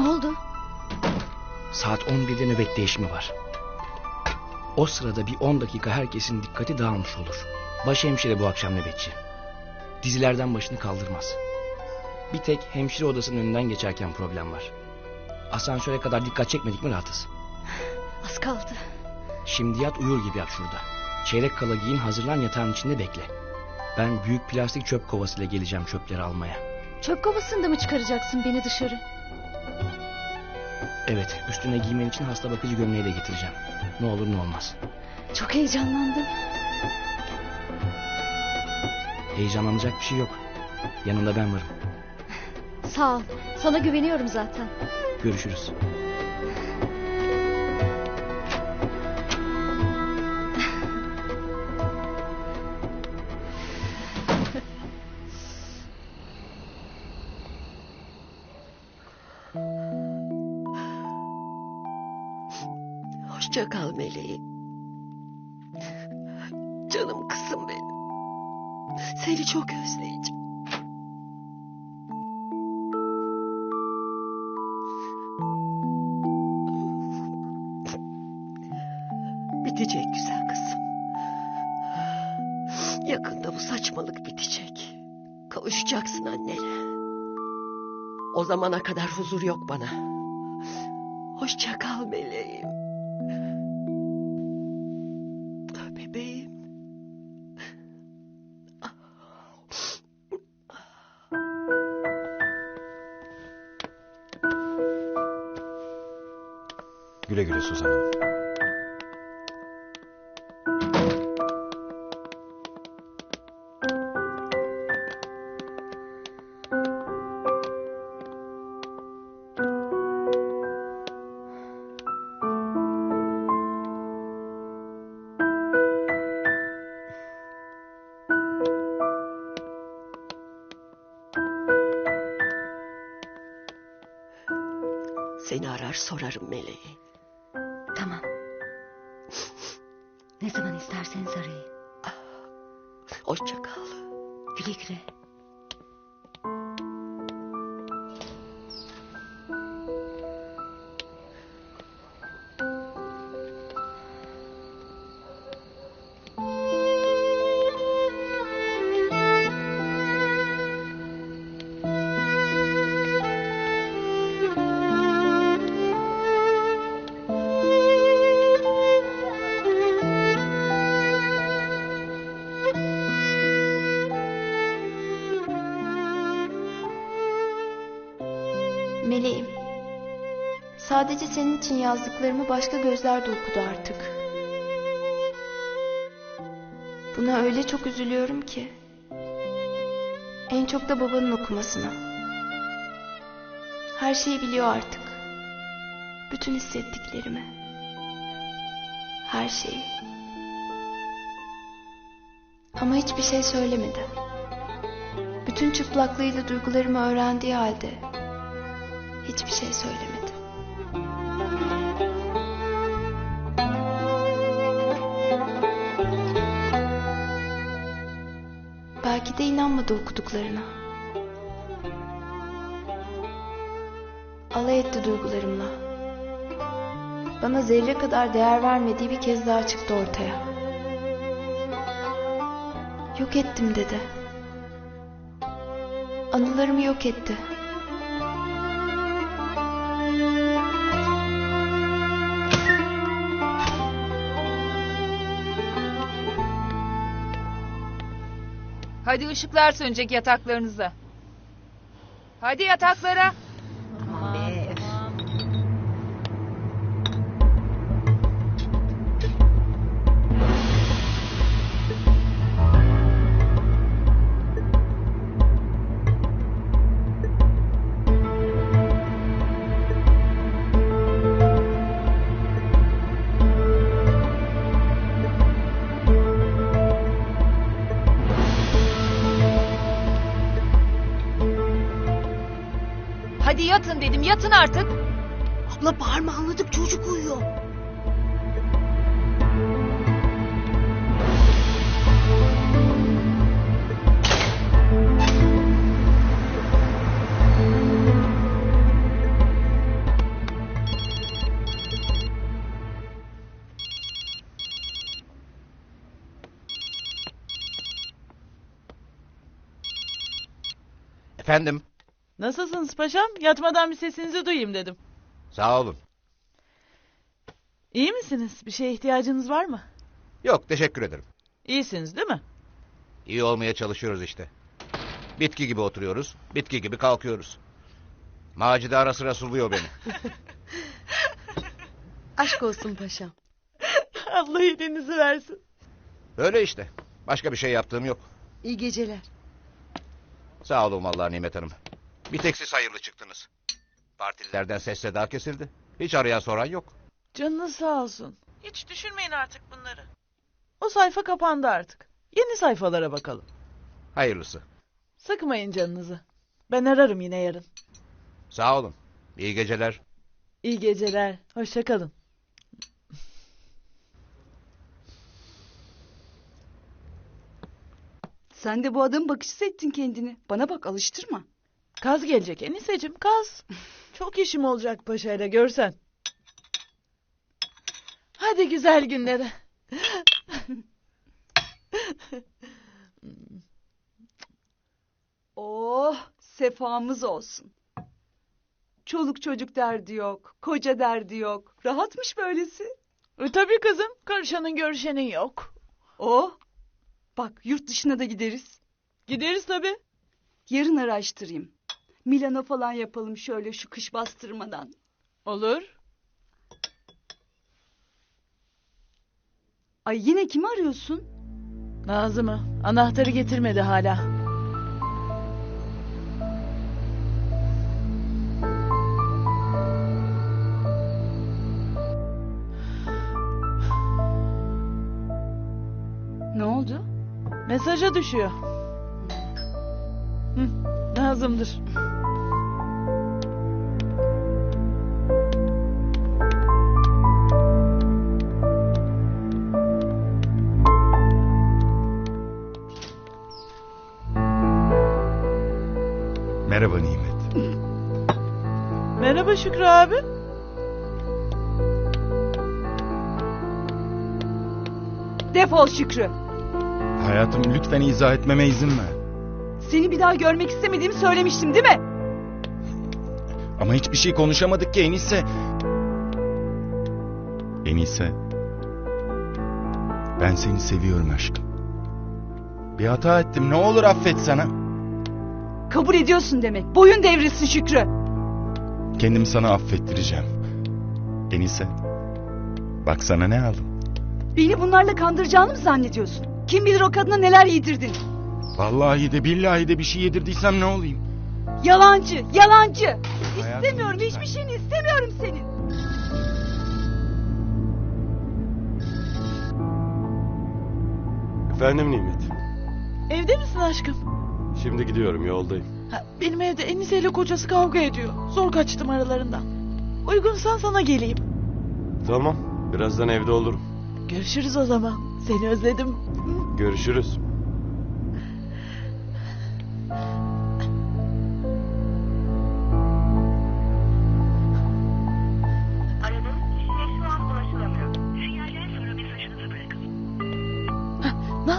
Ne oldu? Saat 11'de nöbet değişimi var. O sırada bir 10 dakika herkesin dikkati dağılmış olur. Başhemşire bu akşam nöbetçi. Dizilerden başını kaldırmaz. Bir tek hemşire odasının önünden geçerken problem var. Asansöre kadar dikkat çekmedik mi rahatız. Az kaldı. Şimdi yat uyur gibi yap şurada. Çeyrek kala giyin hazırlan yatağın içinde bekle. Ben büyük plastik çöp kovasıyla geleceğim çöpleri almaya. Çöp kovasında mı çıkaracaksın beni dışarı? Evet üstüne giymen için hasta bakıcı gömleği de getireceğim. Ne olur ne olmaz. Çok heyecanlandım. Heyecanlanacak bir şey yok. Yanında ben varım. Sağ ol. Sana güveniyorum zaten. Görüşürüz. Hoşça kal meleğim. Canım kızım benim. Seni çok özleyeceğim. Bitecek güzel kızım. Yakında bu saçmalık bitecek. Kavuşacaksın annene. O zamana kadar huzur yok bana. Hoşça kal meleğim. Güle güle Suzan Hanım. Seni arar sorarım meleğim. Ne zaman isterseniz arayın. Hoşça kal. Güle güle. Sadece senin için yazdıklarımı başka gözler de okudu artık. Buna öyle çok üzülüyorum ki. En çok da babanın okumasına. Her şeyi biliyor artık. Bütün hissettiklerimi. Her şeyi. Ama hiçbir şey söylemedi. Bütün çıplaklığıyla duygularımı öğrendiği halde hiçbir şey söylemedi. Belki de inanmadı okuduklarına. Alay etti duygularımla. Bana zerre kadar değer vermediği bir kez daha çıktı ortaya. Yok ettim dedi. Anılarımı yok etti. Hadi ışıklar sönecek yataklarınıza. Hadi yataklara. Hadi yatın dedim yatın artık. Abla bağırma anladık çocuk uyuyor. Efendim? Nasılsınız paşam? Yatmadan bir sesinizi duyayım dedim. sağ olun. İyi misiniz? Bir şeye ihtiyacınız var mı? Yok, teşekkür ederim. İyisiniz değil mi? İyi olmaya çalışıyoruz işte. Bitki gibi oturuyoruz, bitki gibi kalkıyoruz. Macide ara sıra suluyor beni. Aşk olsun paşam. Allah iyiliğinizi versin. Öyle işte. Başka bir şey yaptığım yok. İyi geceler. Sağ olun vallahi Nimet Hanım. Bir tek siz hayırlı çıktınız. Partililerden ses seda kesildi. Hiç arayan soran yok. Canınız sağ olsun. Hiç düşünmeyin artık bunları. O sayfa kapandı artık. Yeni sayfalara bakalım. Hayırlısı. Sıkmayın canınızı. Ben ararım yine yarın. Sağ olun. İyi geceler. İyi geceler. Hoşça kalın. Sen de bu adamın bakışsız ettin kendini. Bana bak alıştırma. Kaz gelecek Eniseciğim kaz. Çok işim olacak paşayla görsen. Hadi güzel günlere. Oh sefamız olsun. Çoluk çocuk derdi yok. Koca derdi yok. Rahatmış böylesi. E, tabii kızım. Karışanın görüşenin yok. Oh. Bak yurt dışına da gideriz. Gideriz tabii. Yarın araştırayım. Milano falan yapalım şöyle şu kış bastırmadan. Olur. Ay yine kimi arıyorsun? Nazım'ı. Anahtarı getirmedi hala. Ne oldu? Mesaja düşüyor. Hı, Nazım'dır. Merhaba Nimet. Merhaba Şükrü abi. Defol Şükrü. Hayatım lütfen izah etmeme izin ver. Seni bir daha görmek istemediğimi söylemiştim değil mi? Ama hiçbir şey konuşamadık ki Enise. Enise. Ben seni seviyorum aşkım. Bir hata ettim ne olur affet sana. Kabul ediyorsun demek. Boyun devrilsin Şükrü. Kendimi sana affettireceğim. Enise. Bak sana ne aldım. Beni bunlarla kandıracağını mı zannediyorsun? Kim bilir o kadına neler yedirdin. Vallahi de billahi de bir şey yedirdiysem ne olayım? Yalancı, yalancı. Hayatım, İstemiyorum, lütfen. hiçbir şeyini istemiyorum senin. Efendim Nimet. Evde misin aşkım? Şimdi gidiyorum yoldayım. Ha, benim evde Enise ile kocası kavga ediyor. Zor kaçtım aralarından. Uygunsan sana geleyim. Tamam. Birazdan evde olurum. Görüşürüz o zaman. Seni özledim. Görüşürüz.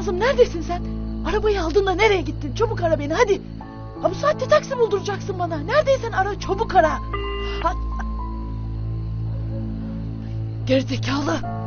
Nazım neredesin sen? Arabayı aldın da nereye gittin? Çabuk ara beni hadi. Ha bu saatte taksi bulduracaksın bana. Neredeysen ara çabuk ara. Ha... Gerizekalı.